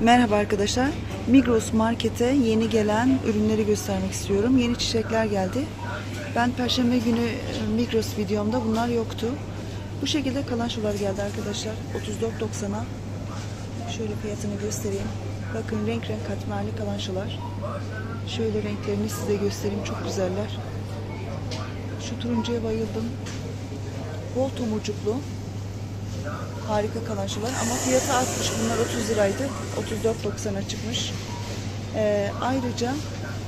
Merhaba arkadaşlar. Migros Market'e yeni gelen ürünleri göstermek istiyorum. Yeni çiçekler geldi. Ben perşembe günü e, Migros videomda bunlar yoktu. Bu şekilde kalançolar geldi arkadaşlar. 34.90'a. Şöyle fiyatını göstereyim. Bakın renk renk katmerli kalançolar. Şöyle renklerini size göstereyim. Çok güzeller. Şu turuncuya bayıldım. Bol tomurcuklu. Harika kalançolar ama fiyatı artmış. Bunlar 30 liraydı. 34.90'a çıkmış. Ee, ayrıca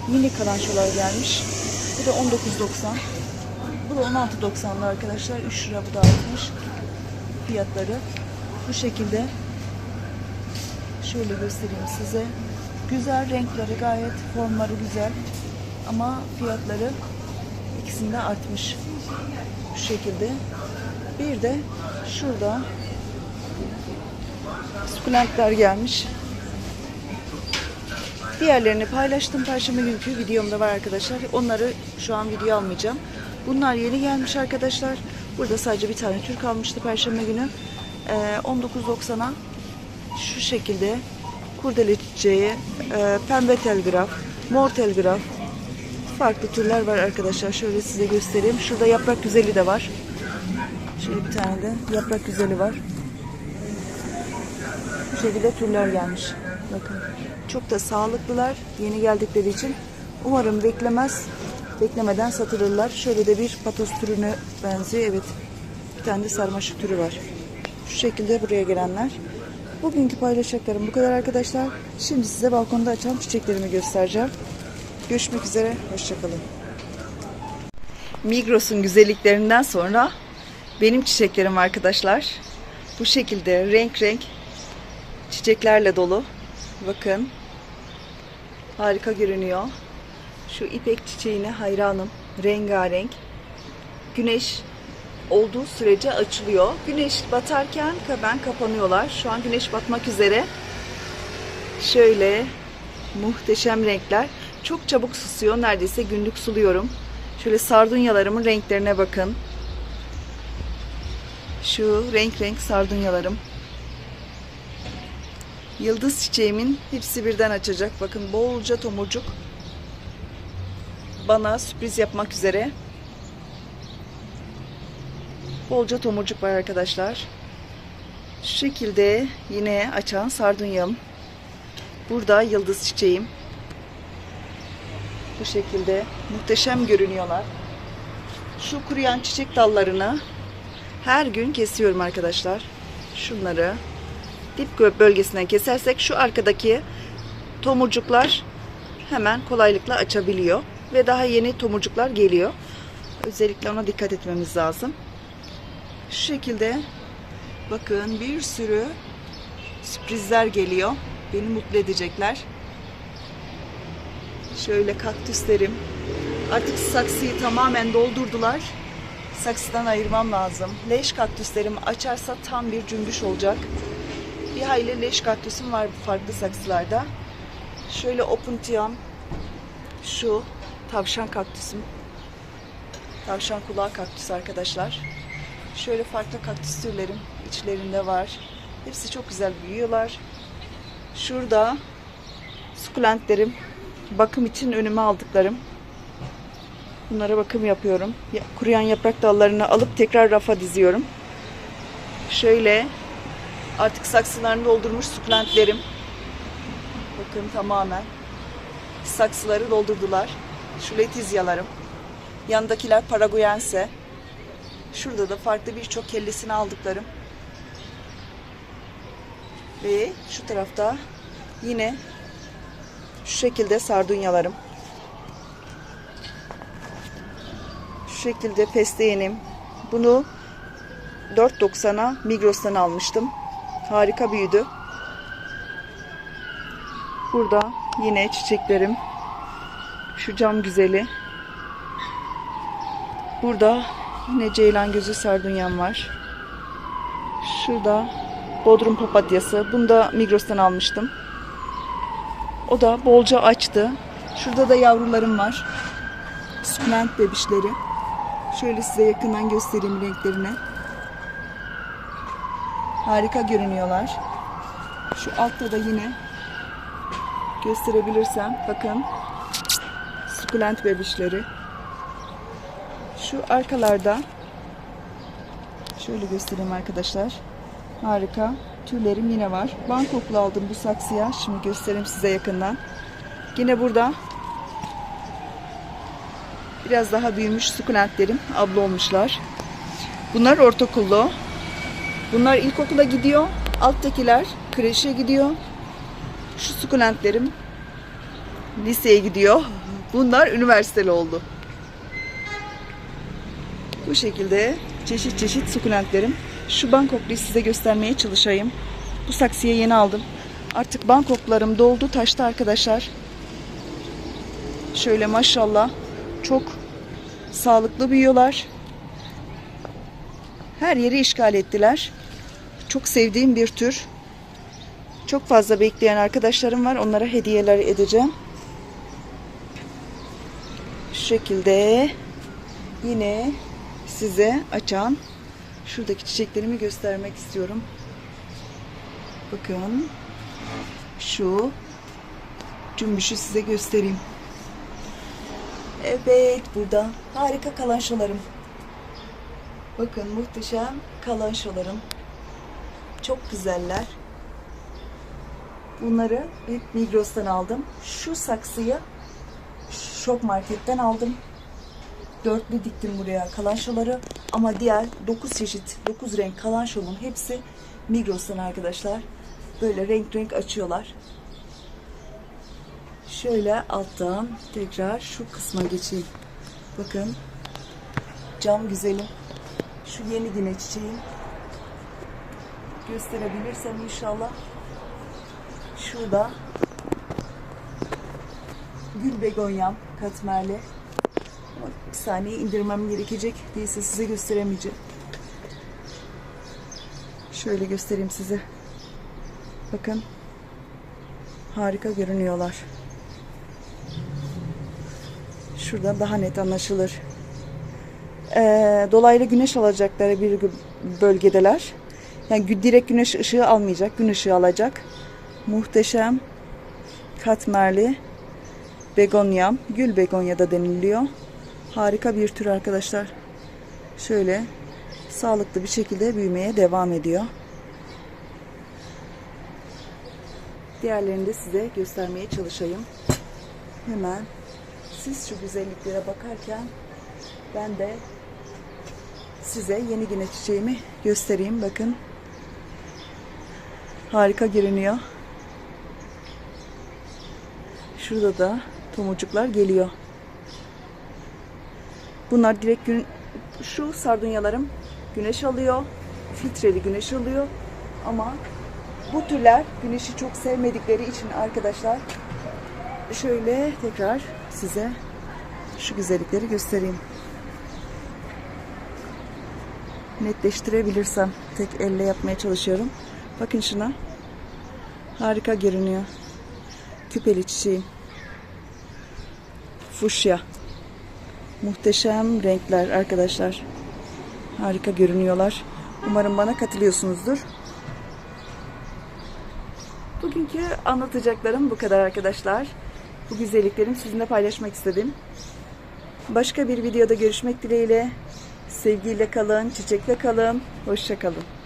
mini kalançolar gelmiş. Bu da 19.90. Bu da 16.90'lı arkadaşlar. 3 lira bu da artmış. Fiyatları bu şekilde. Şöyle göstereyim size. Güzel renkleri gayet formları güzel. Ama fiyatları ikisinde artmış. Bu şekilde. Bir de şurada sukulentler gelmiş. Diğerlerini paylaştım. Perşembe günkü videomda var arkadaşlar. Onları şu an video almayacağım. Bunlar yeni gelmiş arkadaşlar. Burada sadece bir tane tür kalmıştı Perşembe günü. Ee, 19.90'a şu şekilde kurdele çiçeği, e, pembe telgraf, mor telgraf farklı türler var arkadaşlar. Şöyle size göstereyim. Şurada yaprak güzeli de var. Şöyle bir tane de yaprak güzeli var. Bu şekilde türler gelmiş. Bakın. Çok da sağlıklılar. Yeni geldikleri için. Umarım beklemez. Beklemeden satılırlar. Şöyle de bir patos türüne benziyor. Evet. Bir tane de sarmaşık türü var. Şu şekilde buraya gelenler. Bugünkü paylaşacaklarım bu kadar arkadaşlar. Şimdi size balkonda açan çiçeklerimi göstereceğim. Görüşmek üzere. Hoşçakalın. Migros'un güzelliklerinden sonra benim çiçeklerim arkadaşlar. Bu şekilde renk renk çiçeklerle dolu. Bakın. Harika görünüyor. Şu ipek çiçeğine hayranım. Rengarenk. Güneş olduğu sürece açılıyor. Güneş batarken ben kapanıyorlar. Şu an güneş batmak üzere. Şöyle muhteşem renkler. Çok çabuk susuyor. Neredeyse günlük suluyorum. Şöyle sardunyalarımın renklerine bakın. Şu renk renk sardunyalarım. Yıldız çiçeğimin hepsi birden açacak. Bakın bolca tomurcuk. Bana sürpriz yapmak üzere. Bolca tomurcuk var arkadaşlar. Şu şekilde yine açan sardunyam. Burada yıldız çiçeğim. Bu şekilde muhteşem görünüyorlar. Şu kuruyan çiçek dallarını her gün kesiyorum arkadaşlar. Şunları dip bölgesinden kesersek şu arkadaki tomurcuklar hemen kolaylıkla açabiliyor ve daha yeni tomurcuklar geliyor. Özellikle ona dikkat etmemiz lazım. Şu şekilde bakın bir sürü sürprizler geliyor. Beni mutlu edecekler. Şöyle kaktüslerim. Artık saksıyı tamamen doldurdular. Saksıdan ayırmam lazım. Leş kaktüslerim açarsa tam bir cümbüş olacak. Bir hayli leş kaktüsüm var farklı saksılarda. Şöyle opuntiam. Şu tavşan kaktüsüm. Tavşan kulağı kaktüsü arkadaşlar. Şöyle farklı kaktüs türlerim içlerinde var. Hepsi çok güzel büyüyorlar. Şurada sukulentlerim. Bakım için önüme aldıklarım. Bunlara bakım yapıyorum. Ya- Kuruyan yaprak dallarını alıp tekrar rafa diziyorum. Şöyle artık saksılarını doldurmuş sukulentlerim. Bakın tamamen saksıları doldurdular. Şu letizyalarım. Yandakiler paraguyense. Şurada da farklı birçok kellesini aldıklarım. Ve şu tarafta yine şu şekilde sardunyalarım. Şekilde fesleğenim. Bunu 4.90'a Migros'tan almıştım. Harika büyüdü. Burada yine çiçeklerim. Şu cam güzeli. Burada yine ceylan gözü sardunyam var. Şurada Bodrum papatyası. Bunu da Migros'tan almıştım. O da bolca açtı. Şurada da yavrularım var. Sukulent bebişleri. Şöyle size yakından göstereyim renklerini. Harika görünüyorlar. Şu altta da yine gösterebilirsem bakın. Sukulent bebişleri. Şu arkalarda şöyle göstereyim arkadaşlar. Harika tüylerim yine var. Bangkoklu aldım bu saksıya. Şimdi göstereyim size yakından. Yine burada biraz daha büyümüş sukulentlerim abla olmuşlar bunlar ortaokullu bunlar ilkokula gidiyor alttakiler kreşe gidiyor şu sukulentlerim liseye gidiyor. Bunlar üniversiteli oldu. Bu şekilde çeşit çeşit sukulentlerim. Şu Bangkokluyu size göstermeye çalışayım. Bu saksıya yeni aldım. Artık Bangkoklarım doldu taştı arkadaşlar. Şöyle maşallah çok sağlıklı büyüyorlar. Her yeri işgal ettiler. Çok sevdiğim bir tür. Çok fazla bekleyen arkadaşlarım var. Onlara hediyeler edeceğim. Şu şekilde yine size açan şuradaki çiçeklerimi göstermek istiyorum. Bakın şu cümbüşü size göstereyim. Evet burada harika kalanşolarım. Bakın muhteşem kalanşolarım. Çok güzeller. Bunları hep Migros'tan aldım. Şu saksıyı Şok Market'ten aldım. Dörtlü diktim buraya kalanşoları. Ama diğer 9 çeşit, 9 renk kalanşomun hepsi Migros'tan arkadaşlar. Böyle renk renk açıyorlar. Şöyle alttan tekrar şu kısma geçeyim. Bakın. Cam güzelim. Şu yeni güne çiçeğim. Gösterebilirsem inşallah. Şurada gül begonyam katmerli. Ama Bir saniye indirmem gerekecek. Değilse size gösteremeyeceğim. Şöyle göstereyim size. Bakın. Harika görünüyorlar. Şuradan daha net anlaşılır. Ee, dolaylı güneş alacakları bir bölgedeler. Yani direkt güneş ışığı almayacak. Gün ışığı alacak. Muhteşem katmerli begonyam. Gül begonya da deniliyor. Harika bir tür arkadaşlar. Şöyle sağlıklı bir şekilde büyümeye devam ediyor. Diğerlerini de size göstermeye çalışayım. Hemen siz şu güzelliklere bakarken ben de size yeni güne çiçeğimi göstereyim. Bakın. Harika görünüyor. Şurada da tomurcuklar geliyor. Bunlar direkt gün şu sardunyalarım güneş alıyor. Filtreli güneş alıyor. Ama bu türler güneşi çok sevmedikleri için arkadaşlar şöyle tekrar size şu güzellikleri göstereyim. Netleştirebilirsem tek elle yapmaya çalışıyorum. Bakın şuna. Harika görünüyor. Küpeli çiçeğim. Fuşya. Muhteşem renkler arkadaşlar. Harika görünüyorlar. Umarım bana katılıyorsunuzdur. Bugünkü anlatacaklarım bu kadar arkadaşlar. Bu güzelliklerimi sizinle paylaşmak istedim. Başka bir videoda görüşmek dileğiyle. Sevgiyle kalın, çiçekle kalın. Hoşça kalın.